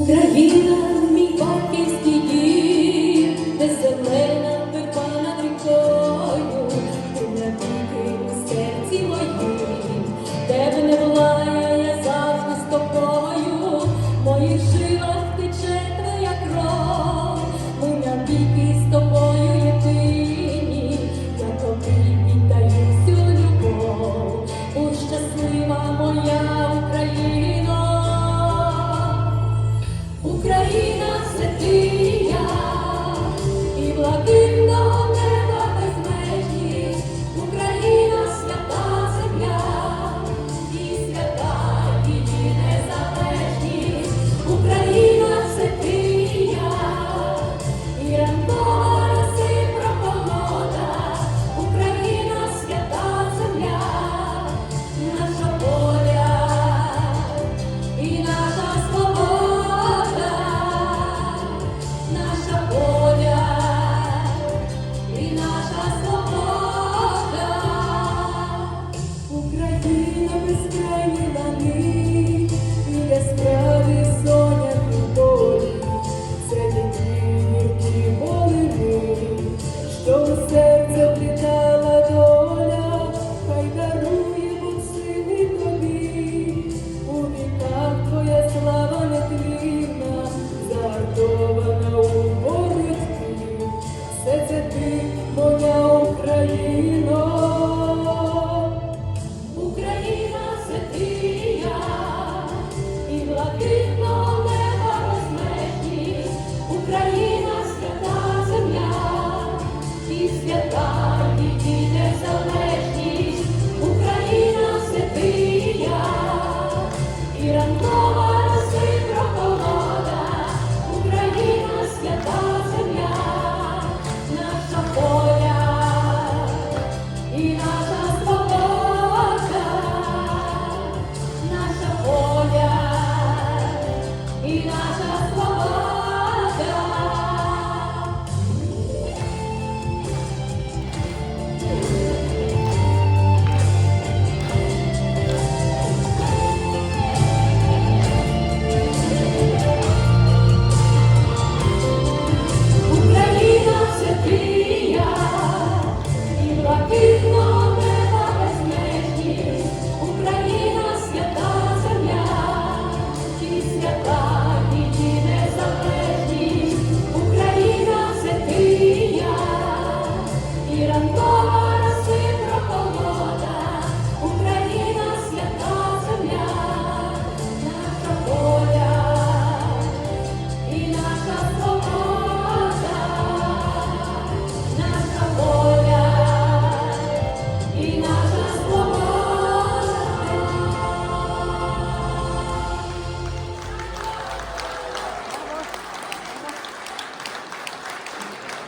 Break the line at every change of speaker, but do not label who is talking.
Україна, мій батьківський дім, де зелена пепа над рікою, ти навіки у серці моїм, тебе. me. Oh.